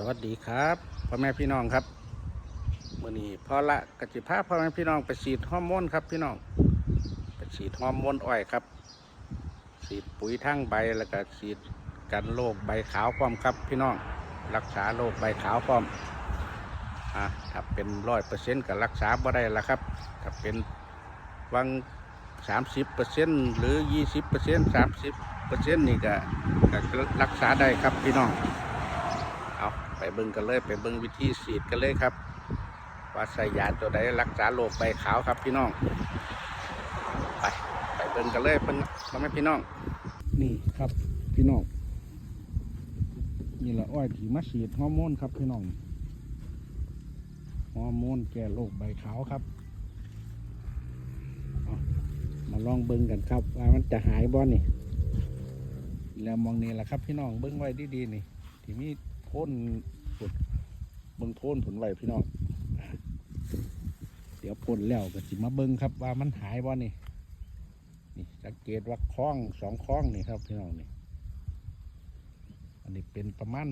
สวัสดีครับพ่อแม่พี่น้องครับมื่อนี้พอละกจิภาพ่อแม่พี่น้องไปฉีดฮอร์โมนครับพี่น้องไปฉีดฮอร์โมนอ้อยครับฉีดปุ๋ยทั้งใบแล้วก็ฉีดกันโรคใบขาวพร้อมครับพี่น้องรักษาโรคใบขาวพร้อมอะถ้าเป็นร้อยเปอร์เซ็นต์ก็รักษาบ่ได้ละครับถ้าเป็นวังสามสิบเปอร์เซ็นต์หรือยี่สิบเปอร์เซ็นต์สามสิบเปอร์เซ็นต์นี่ก็รักษาได้ครับพี่น้อง ไปเบิ่งกันเลยไปเบิ่งวิธีฉีดกันเลยครับว่าใส่ยาตัวใดรักษาโรคใบขาวครับพี่น้อง ไปไปเบิ่งกันเลยเพิ่นพ่อแม่พี่น้อง นี่ครับพี่น้องนี่แหละอ้อยที่มาฉีดฮอร์โมนครับพี่น้องฮอร์โมนแก้โรคใบขาวครับมาลองเบิ่งกันครับว่ามันจะหายบ่นี่แล้วมองนี่แหละครับพี่น้องเบิ่งไว้ดีๆนี่ที่มี โพ่นผุดเบิ่งโพ่นผลไหวพี่น้อง เดี๋ยวพ่นแล้วก็สิมาเบิ่งครับว่ามันหายบ่นี่ นี่สังเกตว่าคล้องสองคล้องนี่ครับพี่น้องนี่ อันนี้เป็นประมาณ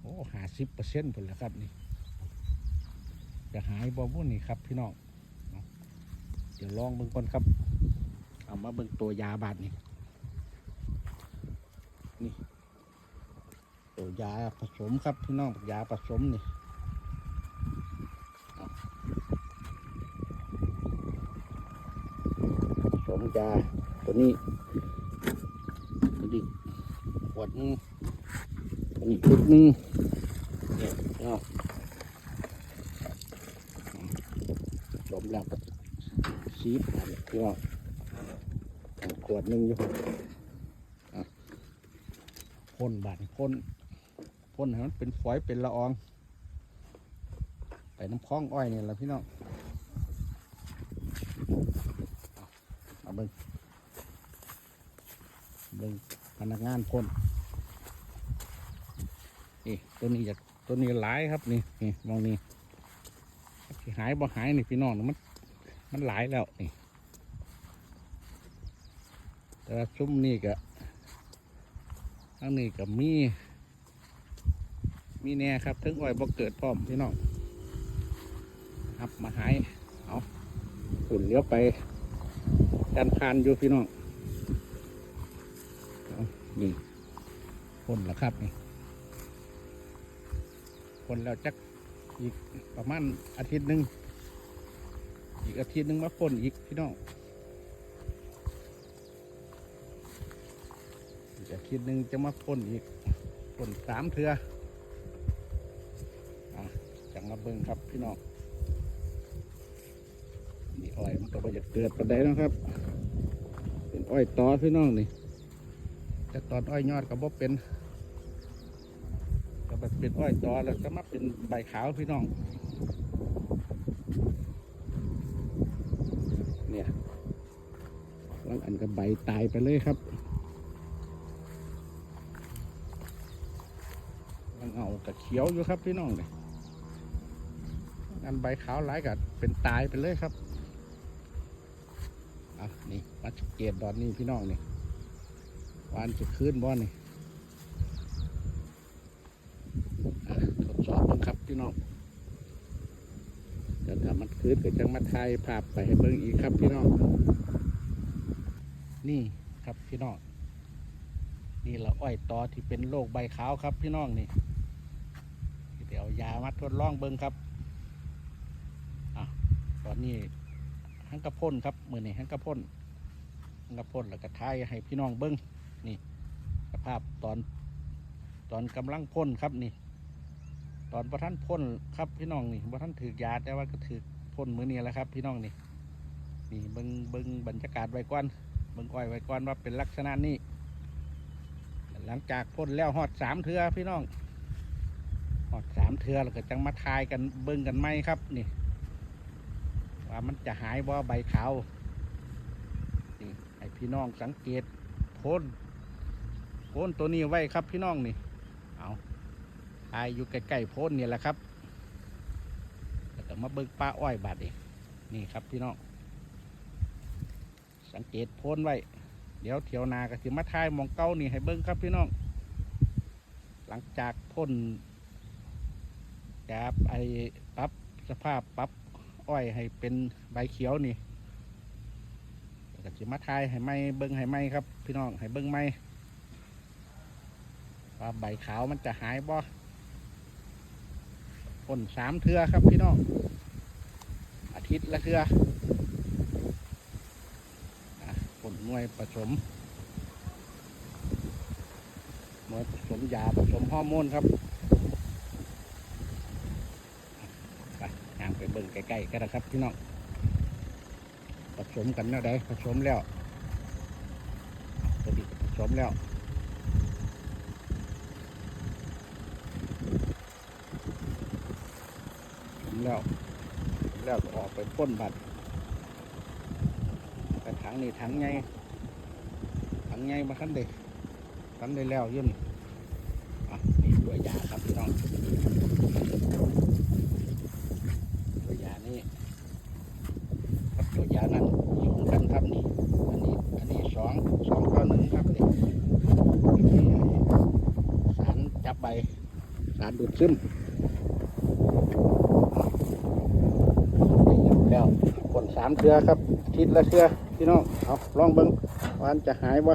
โอ้หาสิบเปอร์เซ็นต์ผลแล้วครับนี่ จะหายบ่บุ่นนี่ครับพี่น้อง เดี๋ยวลองเบิ่งก่อนครับ เอามาเบิ่งตัวยาบาดนี่ ตัวยาผสมครับพี่น้องยาผสมนี่ผสมยาตัวนี้ตัวนี้ขวดนึงตัวนี้ชุดนึงเนี่ยเอาผสมแล้วซีบพี่น้องเอาขวดนึงอยู่เอาพ่นบาดพ่น พ่นให้มันเป็นฝอยเป็นละออง ไปน้ำคล้องอ้อยเนี่แหละพี่น้องเอาเบิ้งเบิ้งพนักงานพ่นนี่ตัวนี้จากตัวนี้หลายครับนี่นี่มองนี่ที่หายบ่หายนี่พี่น้องมันมันหลายแล้วนี่แต่ว่าซุ้มนี่ก็ทั้งนี้ก็มี มีแน่ครับถึงอ้อยบ่เกิดพร้อมพี่น้องครับมาหายเอาฝุ่นเลี้ยวไปดันพานอยู่พี่น้องอนี่พ่นแล้วครับนี่พ่นแล้วจักอีกประมาณอาทิตย์หนึ่งอีกอาทิตย์หนึ่งมาพ่นอีกพี่น้องอีกอาทิตย์หนึ่งจะมาพ่นอีกพ่นสามเทือ มาเบิ่งครับพี่น้องนี่อ้อยมันก็บ่จะเกิดปันไดเนะครับ เป็นอ้อยตอพี่น้องนี่แต่ตอนอ้อยยอดก็บ่เป็นก็แบบเป็นอ้อยตอแล้วก็มาเป็นใบขาวพี่น้อง เนี่ยบางอันก็ใบตายไปเลยครับบางเอาก็เขียวอยู่ครับพี่น้องเนี่ย อันใบขาวหลายกับเป็นตายไปเลยครับอะนี่มาสังเกตดอนนี่พี่น้องนี่วานจะคืนบ่อนี่ทดสอบกันครับพี่น้องเดี๋ยวถ้ามันคืนก็จะมาถ่ายภาพไปให้เบิ่งอีกครับพี่น้องนี่ครับพี่น้องนี่เราอ้อยตอที่เป็นโรคใบขาวครับพี่น้องนี่เดี๋ยวยามาทดลองเบิ่งครับ ตอนนี้หังกระพ่นครับมือนี่หังกระพ่นหังกระพ่นแล้วก็ทายให้พี่น้องเบิ้งนี่สภาพตอนตอนกำลังพ่นครับนี่ ตอนประท่านพ่นครับพี่น้องนี่ประท่านถือยาแต่ว่าก็ถือพ่นมือนี้แหละครับ พี่น้องนี่นี่เบิ้งเบิ้งบรรยากาศไว้ก่อนเบิ้งอ้อยไว้ก่อนว่าเป็นลักษณะนี้หลังจากพ่นแล้วหอดสามเทือพี่น้องหอดสามเทือแล้วก็จังมาทายกันเบิ้งกันไหมครับนี่ ว่ามันจะหายบ่ใบขาวนี่ให้พี่น้องสังเกตโพ้นโพ้นตัวนี้ไว้ครับพี่น้องนี่เอาตายอยู่ใกล้ๆโพนนี่แหละครับแล้วก็มาเบิ่งป้าอ้อยบาดเองนี่ครับพี่น้องสังเกตโพนไว้ เดี๋ยวเถียวนาก็สิมาทายมองเก้านี่ให้เบิ่งครับพี่น้อง หลังจากพ่นจะไอปรับสภาพปรับ อ้อยให้เป็นใบเขียวนี่แล้วก็จะมาทายให้ไหมเบิ้งให้ไหมครับ พี่น้องให้เบิ้งไหมว่าใบขาวมันจะหายบ่พ่นสามเทือครับพี่น้องอาทิตย์ละเทืออะพ่นหน่วยผสมหน่วยผสมยาผสมฮอร์โมนครับ ไปย่างไปเบิ่งใกล้ๆกันนะครับพี่น้องผสมกันแล้วได้ผสมแล้วตัวนี้ผสมแล้วผสมแล้วแล้วก็ออกไปพ่นบัตรแต่ถังนี่ถังไงถังไงมาขั้นเด็กขั้นได้แล้วยุ่นอะนี่ตัวยาครับพี่น้อง ตัวยานี่กับตัวยานั้นอยู่กันครับนี่อันนี้อันนี้สองสองต่อหนึ่งครับนี่สารจับใบสารดูดซึมแล้วคนสามเทือครับทิตย์ละเทือพี่น้องเอาลองเบิ้งวันจะหายบ่